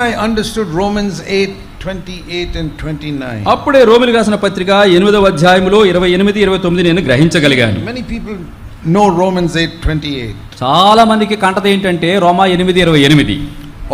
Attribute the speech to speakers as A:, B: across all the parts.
A: I understood Romans 8 28 and 29.
B: అప్పుడే రోమిలు రాసిన పత్రిక ఎనిమిదవ అధ్యాయంలో ఇరవై ఎనిమిది ఇరవై తొమ్మిది నేను గ్రహించగలిగాను
A: Many people know Romans 8 28.
B: చాలా మందికి కంటది ఏంటంటే రోమా ఎనిమిది ఇరవై ఎనిమిది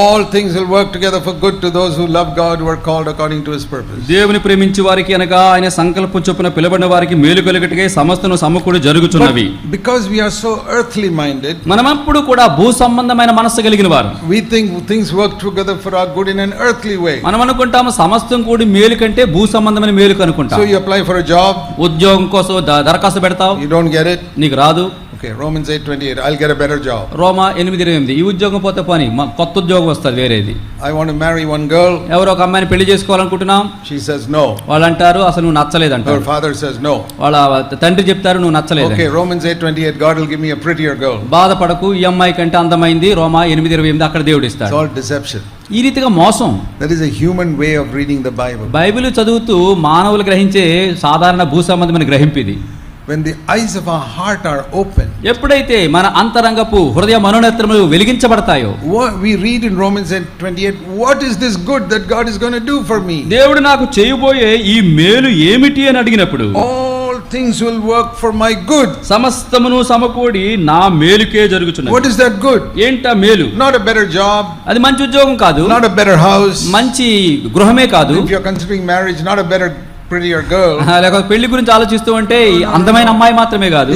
A: All things will work together for good to those who love God who are called according to his purpose.
B: దేవుని ప్రేమించి వారికి అనగా ఆయన సంకల్పం చొప్పున పిలబడిన వారికి మేలు కలుగటగా సమస్తను సమకూడి జరుగుచున్నవి
A: But because we are so earthly minded,
B: మనమప్పుడు కూడా భూ సంబంధమైన మనస్సు కలిగిన వారు
A: we think things work together for our good in an earthly way.
B: మనం అనుకుంటాము సమస్తం కూడి మేలు కంటే భూ సంబంధమైన మేలు
A: So
B: కనుకుంటాం
A: you apply for a job,
B: ఉద్యోగం కోసం ద- దరఖాస్తు పెడతావు
A: you don't get it.
B: నీకు రాదు
A: Okay, Romans 8 28. I'll get a better job.
B: రోమా ఎనిమిది ఇరవై ఎనిమిది ఈ ఉద్యోగం పోతే పని మా- కొత్త ఉద్యోగం వస్తుంది వేరేది
A: I want to marry one girl.
B: ఎవరో ఒక అమ్మాయిని పెళ్ళి చేసుకోవాలనుకుంటున్నాం
A: She says no.
B: వాళ్ళు అంటారు అసలు నువ్వు నచ్చలేదు అంటారు
A: father says no.
B: వాళ్ళ తండ్రి చెప్తారు నువ్వు నచ్చలేదు
A: Okay, Romans 8 28. God will give me a prettier girl.
B: బాధపడకు ఈ అమ్మాయి కంటే అందమైంది రోమా ఎనిమిది ఇరవై ఎనిమిది అక్కడ దేవుడు ఇస్తాడు
A: all deception.
B: ఈ రీతిగా మోసం
A: That is a human way of reading the Bible.
B: Bible చదువుతూ మానవులు గ్రహించే సాధారణ భూ సంబంధమైన గ్రహింపు ఇది
A: When the eyes of our heart are open,
B: ఎప్పుడైతే మన అంతరంగపు హృదయ మనోనేత్రములు వెలిగించబడతాయో
A: what we read in Romans 8 28, what is this good that God is going to do for me?
B: దేవుడు నాకు చేయబోయే ఈ మేలు ఏమిటి అని అడిగినప్పుడు
A: All things will work for my good.
B: సమస్తమును సమకూడి నా మేలుకే జరుగుచున్నది
A: What is that good?
B: ఏంటా మేలు
A: Not a better job,
B: అది మంచి ఉద్యోగం కాదు
A: not a better house.
B: మంచి గృహమే కాదు
A: If you're considering marriage, not a better, prettier girl.
B: లేకపోతే పెళ్ళి గురించి ఆలోచిస్తూ ఉంటే ఈ అందమైన అమ్మాయి మాత్రమే కాదు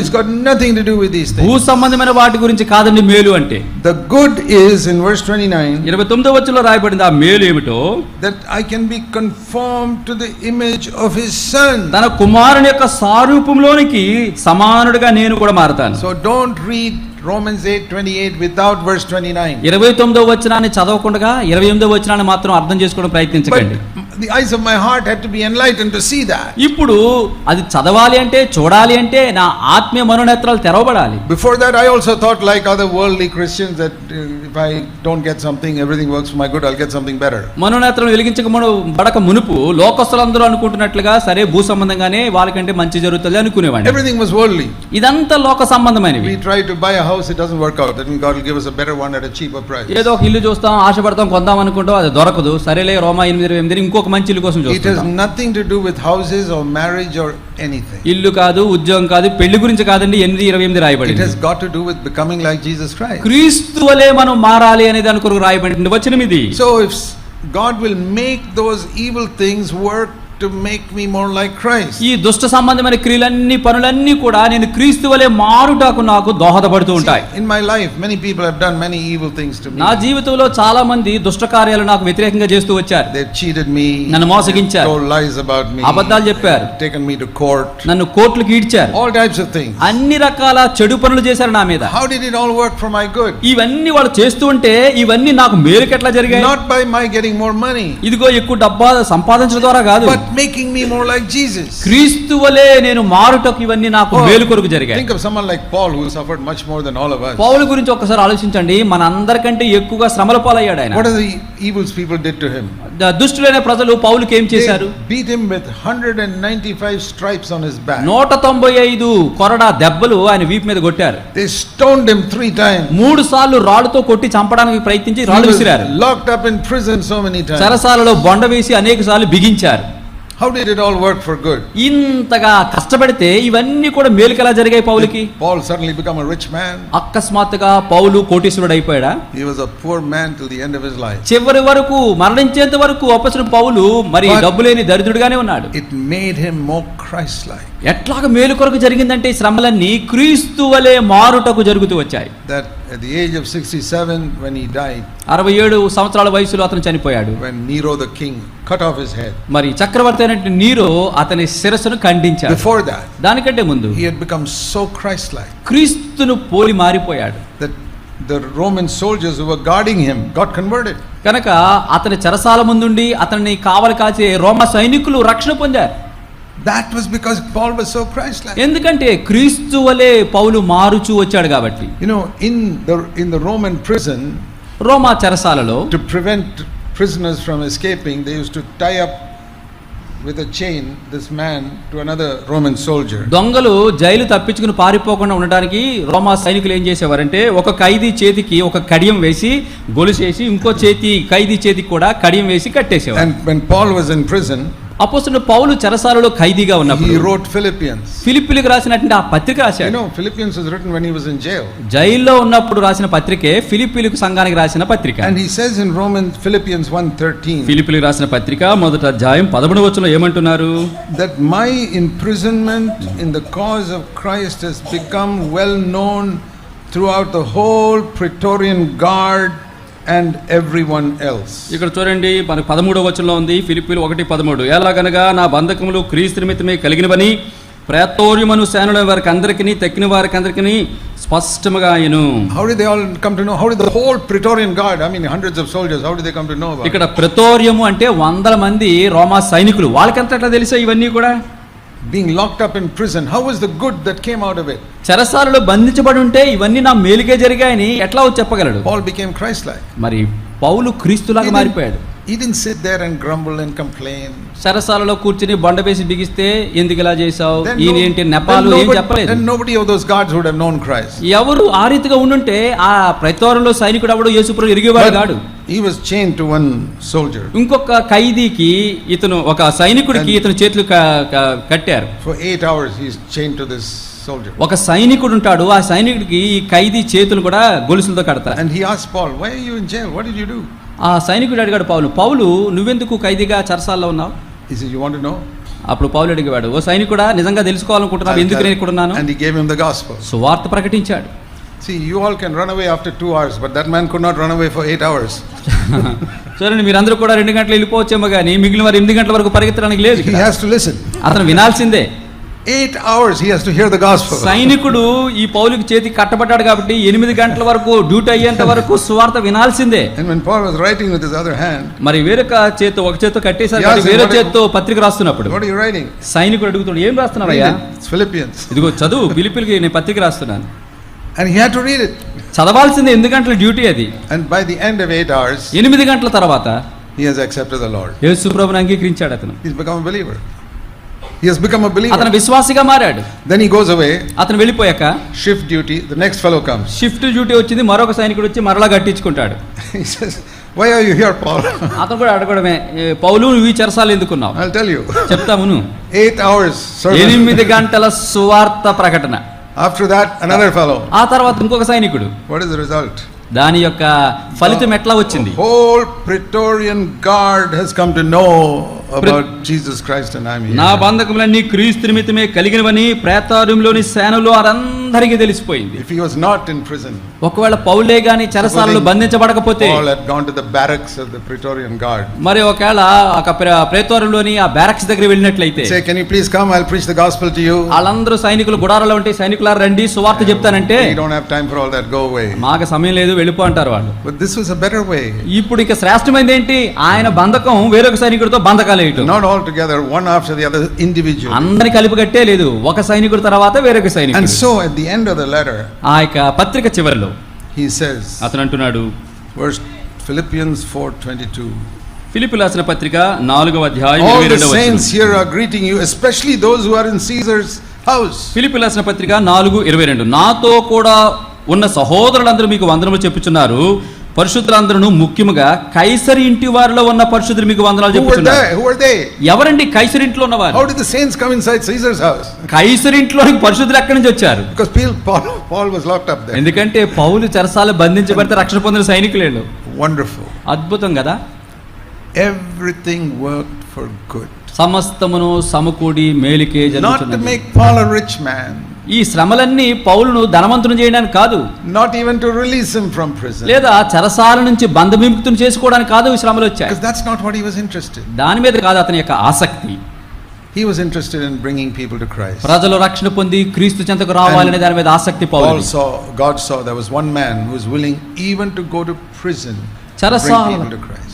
A: nothing to do with these
B: భూ. సంబంధమైన వాటి గురించి కాదండి మేలు అంటే
A: good is in verse 29
B: ఇరవై తొమ్మిదో వచ్చులో రాయబడింది ఆ మేలు ఏమిటో
A: that I can be conformed to the image of his son.
B: తన కుమారుని యొక్క సారూపంలోనికి సమానుడిగా నేను కూడా మారతాను
A: So don't read Romans 8:28 without verse 29.
B: ఇరవై తొమ్మిదో వచనాన్ని చదవకుండా ఇరవై ఎనిమిదో వచనాన్ని మాత్రం అర్థం చేసుకోవడం ప్రయత్నించకండి
A: the eyes of my heart had to be enlightened to see that.
B: ఇప్పుడు అది చదవాలి అంటే చూడాలి అంటే నా ఆత్మీయ మనోనేత్రాలు తెరవబడాలి
A: Before that, I also thought, like other worldly Christians, that uh, if I don't get something, everything works for my good, I'll get something better.
B: మనోనేత్రం వెలిగించక మును బడక మునుపు లోకస్తులందరూ అనుకుంటున్నట్లుగా సరే భూ సంబంధంగానే వాళ్ళకంటే మంచి జరుగుతుంది అనుకునేవాడిని
A: Everything was worldly.
B: ఇదంతా లోక సంబంధమైనవి
A: We try to buy a house, it doesn't work out. That means God will give us a better one at a cheaper price.
B: ఏదో ఒక ఇల్లు చూస్తాం ఆశపడతాం కొందాం అనుకుంటాం అది దొరకదు సరేలే రోమా ఎనిమిది ఇరవై ఎనిమిది ఇంకొక మంచి ఇల్లు కోసం
A: It has
B: చూస్తాం
A: nothing to do with houses or marriage or anything.
B: ఇల్లు కాదు ఉద్యోగం కాదు పెళ్లి గురించి కాదండి ఎనిమిది ఇరవై ఎనిమిది
A: It
B: రాయబడింది
A: has got to do with becoming like Jesus Christ.
B: క్రీస్తు వలె మనం మారాలి అనేది దాని కొరకు రాయబడింది వచనం ఇది
A: So if s- God will make those evil things make me like Christ
B: ఈ దుష్ట సంబంధమైన క్రియలన్నీ పనులన్నీ కూడా నేను క్రీస్తు వలె మారుటకు నాకు దోహదపడుతూ ఉంటాయి.
A: In my life many people have done many evil things to me
B: నా జీవితంలో చాలా మంది దుష్ట కార్యాలు నాకు వ్యతిరేకంగా చేస్తూ వచ్చారు.
A: దే చీటెడ్ మీ
B: నన్ను మోసగించారు.
A: టోల్ లైస్ అబౌట్ మీ
B: అబద్ధాలు చెప్పారు.
A: టేకెన్ మీ టు కోర్ట్
B: నన్ను కోర్టులకు ఈడ్చారు.
A: ఆల్ టైప్స్ ఆఫ్ థింగ్స్
B: అన్ని రకాల చెడు పనులు చేశారు నా మీద.
A: How did it all work for my good
B: ఇవన్నీ వాళ్ళు చేస్తూ ఉంటే ఇవన్నీ నాకు మేలుకెట్లా జరిగాయి?
A: Not by my getting more money
B: ఇదిగో ఎక్కువ డబ్బా సంపాదించడం ద్వారా కాదు.
A: But making me more like Jesus.
B: క్రీస్తు వలె నేను మారుటకు ఇవన్నీ నాకు
A: Oh,
B: మేలు కొరకు జరిగాయి
A: Think of someone like Paul who suffered much more than all of us.
B: పౌలు గురించి ఒక్కసారి ఆలోచించండి మన అందరికంటే ఎక్కువగా శ్రమల పాలయ్యాడు ఆయన
A: What are the evils people did to him?
B: ద- దుష్టులైన ప్రజలు పౌలుకి ఏం చేశారు
A: They beat him with 195 stripes on his back.
B: నూట తొంభై ఐదు కొరడా దెబ్బలు ఆయన వీపు మీద కొట్టారు
A: They stoned him three times.
B: మూడు సార్లు రాళ్ళతో కొట్టి చంపడానికి ప్రయత్నించి
A: He
B: రాళ్ళు
A: was
B: విసిరారు
A: locked up in prison so many times.
B: చెరసాలలో బొండ వేసి అనేక సార్లు బిగించారు
A: how did it all work for good
B: ఇంతగా కష్టపడితే ఇవన్నీ కూడా మేలుకెలా జరిగాయి పౌలుకి?
A: Paul suddenly become a rich man
B: అకస్మాత్తుగా పౌలు కోటీశ్వరుడు అయిపోయాడా?
A: He was a poor man to the end of his life
B: చివరి వరకు మరణించేంత వరకు అపస్రు పౌలు మరి డబ్బు లేని దరిద్రుడిగానే ఉన్నాడు.
A: It made him more Christ like
B: ఎట్లాగ మేలు కొరకు జరిగిందంటే ఈ శ్రమలన్నీ క్రీస్తు వలె మారుటకు జరుగుతూ వచ్చాయి.
A: That at the age of 67, when he died,
B: అరవై ఏడు సంవత్సరాల వయసులో అతను చనిపోయాడు.
A: when Nero the king cut off his head,
B: మరి చక్రవర్తి అయినట్టు నీరు అతని శిరస్సును ఖండించాడు.
A: Before that,
B: దానికంటే ముందు
A: he had become so Christ-like
B: క్రీస్తును పోలి మారిపోయాడు.
A: that the Roman soldiers who were guarding him got converted.
B: కనుక అతని చెరసాల ముందుండి అతన్ని కావలి కాచే రోమ సైనికులు రక్షణ పొందారు.
A: That was because Paul was so Christ-like.
B: ఎందుకంటే క్రీస్తు వలె పౌలు మారుచూ వచ్చాడు కాబట్టి
A: You know, in the in the Roman prison,
B: రోమా చెరసాలలో
A: to prevent prisoners from escaping, they used to tie up with a chain this man to another Roman soldier.
B: దొంగలు jail తప్పించుకుని పారిపోకుండా ఉండడానికి రోమా సైనికులు ఏం చేసేవారంటే ఒక ఖైదీ చేతికి ఒక కడియం వేసి గొలుసేసి ఇంకో చేతి ఖైదీ చేతికి కూడా కడియం వేసి కట్టేసేవారు
A: And when Paul was in prison,
B: అపోస్తున్న పౌలు చెరసాలలో ఖైదీగా
A: he
B: ఉన్నప్పుడు
A: wrote Philippians.
B: ఫిలిప్పులకు రాసినటువంటి ఆ పత్రిక
A: You
B: రాశాడు
A: know, Philippians was written when he was in jail.
B: జైల్లో ఉన్నప్పుడు రాసిన పత్రికే ఫిలిప్పీలకు సంఘానికి రాసిన పత్రిక
A: And he says in Romans, Philippians 1.13,
B: ఫిలిప్పీలకు రాసిన పత్రిక మొదట అధ్యాయం పదమూడు వచనంలో ఏమంటున్నారు
A: that my imprisonment in the cause of Christ has become well known throughout the whole Praetorian Guard and everyone else.
B: ఇక్కడ చూడండి మనకు పదమూడవ వచనంలో ఉంది ఫిలిప్పీలు ఒకటి పదమూడు ఎలాగనగా నా బంధకములు క్రీస్తు నిమిత్తమే కలిగినవని ప్రేతోర్యమను సేనల వారికి అందరికీ తక్కిన వారికి అందరికీ స్పష్టముగా ఆయను
A: How did they all come to know? How did the whole Praetorian Guard, I mean hundreds of soldiers, how did they come to know about it?
B: ఇక్కడ ప్రతోర్యము అంటే వందల మంది రోమా సైనికులు వాళ్ళకంత ఎట్లా తెలుసా ఇవన్నీ కూడా
A: Being locked up in prison, how was the good that came out of it?
B: చెరసాలలో బంధించబడి ఉంటే ఇవన్నీ నా మేలుకే జరిగాయని ఎట్లా చెప్పగలడు
A: Paul became Christ-like.
B: మరి పౌలు క్రీస్తులాగా
A: He
B: మారిపోయాడు
A: didn't, he didn't sit there and grumble and complain.
B: చెరసాలలో కూర్చుని బండ వేసి బిగిస్తే ఎందుకు ఇలా చేసావు
A: Then,
B: ఈయన
A: no-
B: ఏంటి
A: then
B: నెపాలు ఏం
A: nobody,
B: చెప్పలేదు
A: then nobody of those guards would have known Christ.
B: ఎవరు ఆ రీతిగా ఉండుంటే ఆ ప్రతోరంలో సైనికుడు అవడు యేసుప్రభు ఎరిగేవాడు కాడు
A: But he was chained to one soldier.
B: ఇంకొక ఖైదీకి ఇతను ఒక సైనికుడికి ఇతను చేతులు క- క- కట్టారు
A: For eight hours, he's chained to this soldier.
B: ఒక సైనికుడు ఉంటాడు ఆ సైనికుడికి ఈ ఖైదీ చేతులు కూడా గొలుసులతో కడతారు
A: And he asked Paul, Why are you in jail? What did you do?
B: ఆ సైనికుడు అడిగాడు పౌలు పౌలు నువ్వెందుకు ఖైదీగా చెరసాల్లో ఉన్నావు
A: You want to know?
B: అప్పుడు పౌలు అడిగేవాడు ఓ సైనికుడా నిజంగా తెలుసుకోవాలనుకుంటున్నావు ఎందుకు నేను ఇక్కడ ఉన్నాను
A: And he gave him the gospel.
B: సువార్త ప్రకటించాడు
A: See, you all can run away after two hours, but that man could not run away for eight hours.
B: చూడండి మీరందరూ కూడా రెండు గంటలు వెళ్ళిపోవచ్చేమో కానీ మిగిలిన వారు ఎనిమిది గంటల వరకు పరిగెత్తడానికి లేదు
A: He has to listen.
B: అతను వినాల్సిందే
A: Hours he has to hear the gospel.
B: సైనికుడు ఈ పౌలుకి చేతికి కట్టబడ్డాడు కాబట్టి ఎనిమిది గంటల వరకు డ్యూటీ అయ్యేంత వరకు సువార్త వినాల్సిందే
A: And when Paul was writing with his other hand,
B: మరి వేరొక చేత్తో ఒక చేత్తో కట్టేశారు వేరే చేత్తో పత్రిక రాస్తున్నప్పుడు
A: What are you writing?
B: సైనికుడు అడుగుతాడు ఏం రాస్తున్నావు అయ్యా
A: Philippians.
B: ఇదిగో చదువు పిలిపిలికి నేను పత్రిక రాస్తున్నాను
A: And he had to read it.
B: చదవాల్సిందే ఎనిమిది గంటల డ్యూటీ అది
A: And by the end of eight hours,
B: ఎనిమిది గంటల తర్వాత
A: he has accepted the Lord.
B: యేసు ప్రభుని అంగీకరించాడు అతను
A: become a believer. He has become a
B: అతను
A: believer.
B: విశ్వాసిగా మారాడు
A: Then he goes away,
B: అతను వెళ్ళిపోయాక
A: shift duty, the next fellow comes.
B: Shift duty వచ్చింది మరొక సైనికుడు వచ్చి మరలా కట్టించుకుంటాడు
A: He says, Why are you here, Paul?
B: అతను కూడా అడగడమే "ఏ, పౌలు నువ్వు ఈ చెరసాలు ఎందుకున్నావు
A: I'll tell you.
B: చెప్తామును
A: Eight hours service.
B: ఎనిమిది గంటల సువార్త ప్రకటన
A: After that, another fellow.
B: ఆ తర్వాత ఇంకొక సైనికుడు
A: What is the result?
B: దాని యొక్క ఫలితం ఎట్లా వచ్చింది
A: Whole Praetorian Guard has come to know about Jesus Christ and I'm here.
B: నా బంధకములన్నీ క్రీస్తు నిమిత్తమే కలిగినవని ప్రేతార్యంలోని సేనలు వారందరికీ తెలిసిపోయింది
A: If he was not in prison,
B: ఒకవేళ పౌలే గాని చెరసాలలో
A: Supposing
B: బంధించబడకపోతే
A: Paul had gone to the barracks of the Praetorian Guard.
B: మరి ఒకవేళ ఒక ప్ర- ప్రేతోరంలోని ఆ బ్యారక్స్ దగ్గర వెళ్ళినట్లయితే
A: Say, can you please come? I'll preach the gospel to you.
B: వాళ్ళందరూ సైనికులు గుడారాలో ఉంటే సైనికులారు రండి సువార్త చెప్తానంటే
A: We don't have time for all that. Go away.
B: మాకు సమయం లేదు వెళ్ళిపో అంటారు వాళ్ళు
A: But this was a better way.
B: ఇప్పుడు ఇక శ్రేష్టమైనది ఏంటి ఆయన బంధకం వేరొక సైనికుడితో బంధకాలు వేయటం
A: Not all together, one after the other, individually.
B: అందరి కలిపి కట్టే లేదు ఒక సైనికుడి తర్వాత వేరొక
A: And
B: సైనికుడు
A: so at the end of the letter,
B: ఆ యొక్క పత్రిక చివరిలో
A: he says,
B: అతను అంటున్నాడు
A: verse Philippians 4:22.
B: ఫిలిపి రాసిన పత్రిక నాలుగవ అధ్యాయం
A: All
B: ఇరవై
A: the
B: రెండవ
A: saints
B: వచనం.
A: here are greeting you, especially those who are in Caesar's house.
B: Philippi రాసిన పత్రిక నాలుగు ఇరవై రెండు నాతో కూడా ఉన్న సహోదరులందరూ మీకు వందనములు చెప్పుచున్నారు పరిశుద్ధులందరూ ముఖ్యముగా కైసరి ఇంటి వారిలో ఉన్న పరిశుద్ధులు మీకు వందనాలు
A: చెప్తున్నారు
B: ఎవరండి కైసరి ఇంట్లో
A: ఉన్న వారు హౌ డిడ్ ది సెయింట్స్
B: కైసరి ఇంట్లో పరిశుద్ధులు ఎక్కడి నుంచి వచ్చారు? ఎందుకంటే పౌలు చెరసాల బంధించబడితే రక్షణ పొందిన సైనికులేలు
A: వండర్ఫుల్
B: అద్భుతం కదా?
A: ఎవ్రీథింగ్ వర్క్ ఫర్ గుడ్
B: సమస్తమును సమకూడి మేలుకే
A: జరుగుతుంది మేక్ పాల్ రిచ్ మ్యాన్
B: ఈ శ్రమలన్నీ పౌలును ధనవంతుని చేయడానికి కాదు
A: not even to release him from prison.
B: లేదా చెరసాల నుంచి బంధ విముక్తిని చేసుకోవడానికి కాదు ఈ శ్రమలు వచ్చాయి
A: Because that's not what he was interested.
B: దాని మీద కాదు అతని యొక్క ఆసక్తి
A: He was interested in bringing people to Christ.
B: ప్రజలు రక్షణ పొంది క్రీస్తు చెంతకు రావాలనే దాని మీద ఆసక్తి
A: Paul
B: Paul
A: saw, God saw there was one man who was willing even to go to prison to bring
B: చెరసాల
A: people to Christ.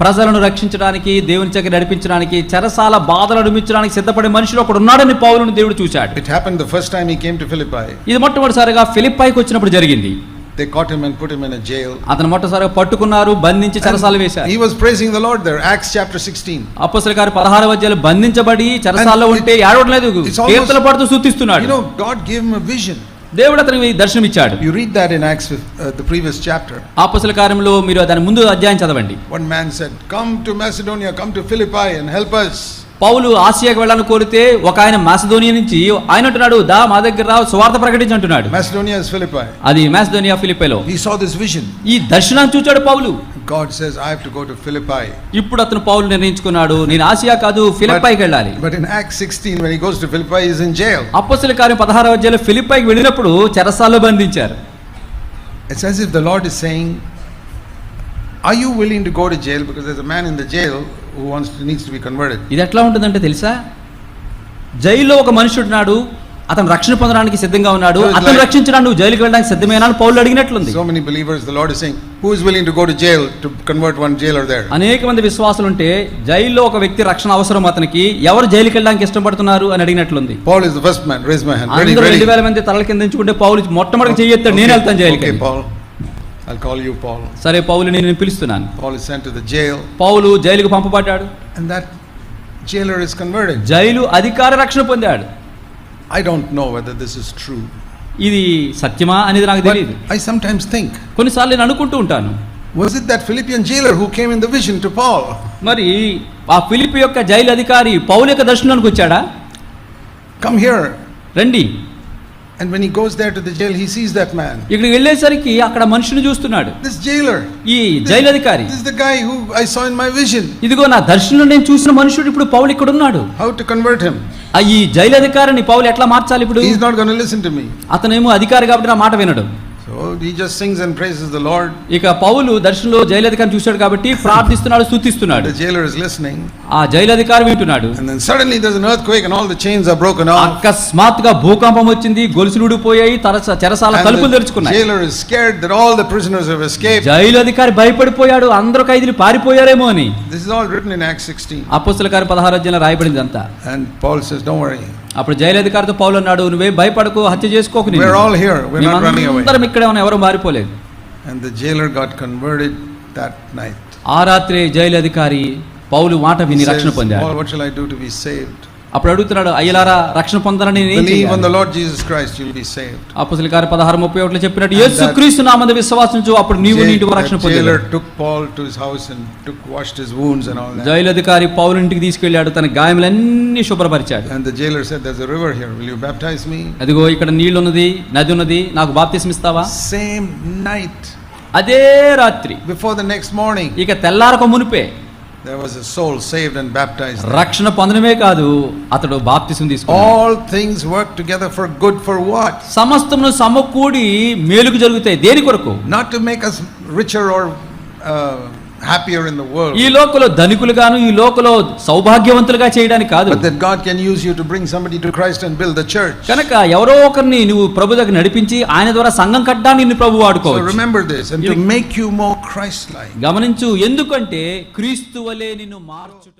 B: ప్రజలను రక్షించడానికి దేవుని చెక్క నడిపించడానికి చెరసాల బాధలు అనిపించడానికి సిద్ధపడే మనుషులు ఒకడు ఉన్నాడని పౌలుని దేవుడు చూశాడు
A: It happened the first time he came to Philippi.
B: ఇది మొట్టమొదటిసారిగా ఫిలిప్పాయికి వచ్చినప్పుడు జరిగింది
A: They caught him and put him in a jail.
B: అతను మొట్టసారిగా పట్టుకున్నారు బంధించి చెరసాలు వేశారు
A: He was praising the Lord there. Acts chapter 16.
B: అప్పసల గారు పదహారు వద్యాలు బంధించబడి చెరసాల్లో ఉంటే ఏడవడం లేదు
A: It's almost-
B: కీర్తన పడుతూ
A: You
B: సూచిస్తున్నాడు
A: know, God gave him a vision.
B: దేవుడు అతనికి దర్శనం ఇచ్చాడు
A: you read that in Acts the previous chapter
B: ఆపసల కార్యములో మీరు దాని ముందు అధ్యాయం చదవండి.
A: One man said come to Macedonia come to Philippi and help us.
B: పౌలు ఆసియాకి వెళ్ళాలని కోరితే ఒక ఆయన మాసిడోనియా నుంచి ఆయన అంటున్నాడు దా మా దగ్గర రావు స్వార్త ప్రకటించి అంటున్నాడు.
A: మాసిడోనియా ఇస్ ఫిలిపాయ్
B: అది మాసిడోనియా ఫిలిప్పైలో.
A: హి సా దిస్ విజన్
B: ఈ దర్శనాన్ని చూచాడు పౌలు.
A: God says, I have to go to Philippi.
B: ఇప్పుడు అతను పౌలు నిర్ణయించుకున్నాడు నేను ఆసియా కాదు ఫిలిప్పైకి వెళ్ళాలి
A: But in Acts 16, when he goes to Philippi, he's in jail.
B: అప్పసల కార్యం పదహారు అధ్యాయంలో ఫిలిప్పైకి వెళ్ళినప్పుడు చెరసాల్లో బంధించారు
A: It's as if the Lord is saying, Are you willing to go to jail? Because there's a man in the jail who wants to, needs to be converted.
B: ఇది ఎట్లా ఉంటుందంటే తెలుసా జైల్లో ఒక మనుషుడు ఉన్నాడు అతను రక్షణ పొందడానికి సిద్ధంగా ఉన్నాడు అతను రక్షించడానికి నువ్వు జైలుకి వెళ్ళడానికి సిద్ధమేనా అని పౌలు అడిగినట్లుంది
A: So many believers, the Lord is saying, Who is willing to go to jail to convert one jailer there?
B: అనేక మంది విశ్వాసులు ఉంటే జైల్లో ఒక వ్యక్తి రక్షణ అవసరం అతనికి ఎవరు జైలుకి వెళ్ళడానికి ఇష్టపడుతున్నారు అని అడిగినట్లుంది
A: is the first man. Raise my hand. Ready,
B: అందరూ
A: ready.
B: రెండు వేల మంది తలల కింద ఎంచుకుంటే పౌలు మొట్టమొదటి చెయ్యొత్తాడు నేను వెళ్తాను జైలుకి
A: Paul. I'll call you Paul.
B: సరే పౌలు నేను పిలుస్తున్నాను
A: Paul is sent to the jail,
B: పౌలు జైలుకు పంపబడ్డాడు
A: and that jailer is converted.
B: జైలు అధికార రక్షణ పొందాడు
A: I don't know whether this is true.
B: ఇది సత్యమా అనేది నాకు
A: But
B: తెలియదు
A: I sometimes think,
B: కొన్నిసార్లు నేను అనుకుంటూ ఉంటాను
A: was it that Philippian jailer who came in the vision to Paul?
B: మరి ఆ ఫిలిప్ యొక్క జైలు అధికారి పౌలు యొక్క దర్శనానికి వచ్చాడా
A: Come here.
B: రండి
A: And when he goes there to the jail, he sees that man.
B: ఇక్కడికి వెళ్ళేసరికి అక్కడ మనుషుని చూస్తున్నాడు
A: This jailer.
B: ఈ జైలు అధికారి
A: This is the guy who I saw in my vision.
B: ఇదిగో నా దర్శనంలో నేను చూసిన మనుషుడు ఇప్పుడు పౌలు ఇక్కడ ఉన్నాడు
A: How to convert him?
B: ఆ ఈ జైలు అధికారిని పౌలు ఎట్లా మార్చాలి ఇప్పుడు
A: He's not going to listen to me.
B: అతనేమో అధికారి కాబట్టి నా మాట వినడు
A: So He just sings and praises the Lord.
B: ఇక పౌలు దర్శనంలో జైలు అధికారిని చూశాడు కాబట్టి ప్రార్థిస్తున్నాడు స్తుతిస్తున్నాడు
A: The jailer is listening.
B: ఆ జైలు అధికారి వింటున్నాడు
A: And then suddenly there's an earthquake and all the chains are broken off.
B: అకస్మాత్తుగా భూకంపం వచ్చింది గొలుసులు ఊడిపోయాయి చెరసాల తలుపులు
A: the
B: తెరుచుకున్నాయి
A: jailer is scared that all the prisoners have escaped.
B: Jail అధికారి భయపడిపోయాడు అందరూ ఖైదీలు పారిపోయారేమో అని
A: This is all written in Acts 16.
B: అప్పస్తుల గారి పదహారు అధ్యాయంలో రాయబడింది అంతా
A: And Paul says, Don't worry.
B: అప్పుడు జైలు అధికారితో పౌలు అన్నాడు నువ్వేం భయపడకు హత్య చేసుకోకు. మేమందరం ఇక్కడే ఉన్నాం ఎవరు మారిపోలేదు
A: And the jailer got converted that night.
B: ఆ రాత్రి జైలు అధికారి పౌలు మాట విని రక్షణ పొందాడు
A: saved?
B: అప్పుడు అడుగుతున్నాడు అయ్యలారా రక్షణ పొందాలని
A: believe on the Lord Jesus Christ you will be saved
B: అపొస్తలుల కార్యం 16 31 లో చెప్పినట్టు యేసుక్రీస్తు అప్పుడు నీవు నీటి రక్షణ పొందుతావు
A: jailer took Paul to house and took washed and
B: jail అధికారి పౌలు ఇంటికి తీసుకెళ్ళాడు తన గాయములన్నీ శుభ్రపరిచాడు.
A: And the jailer said there river here will me
B: అదిగో ఇక్కడ నీళ్ళు ఉన్నది నది ఉన్నది నాకు బాప్తిసం ఇస్తావా?
A: సేమ్ నైట్
B: అదే రాత్రి.
A: బిఫోర్ ద నెక్స్ట్ మార్నింగ్
B: ఇక తెల్లారకు మునిపే
A: there was a soul saved and baptized.
B: రక్షణ పొందడమే కాదు అతడు బాప్తిసం తీసుకున్నాడు
A: All things work together for good for what?
B: సమస్తమును సమకూడి మేలుకు జరుగుతాయి దేని కొరకు
A: Not to make us richer or uh, happier in the world,
B: ఈ లోకలో ధనికులుగాను ఈ లోకలో సౌభాగ్యవంతులుగా చేయడానికి కాదు
A: but that God can use you to bring somebody to Christ and build the church.
B: కనుక ఎవరో ఒకరిని నువ్వు ప్రభు దగ్గర నడిపించి ఆయన ద్వారా సంఘం కట్టడానికి నిన్ను ప్రభు
A: So
B: వాడుకోవచ్చు
A: remember this and to
B: You-
A: make you more Christ like.
B: గమనించు ఎందుకంటే క్రీస్తు వలె నిన్ను మార్చుట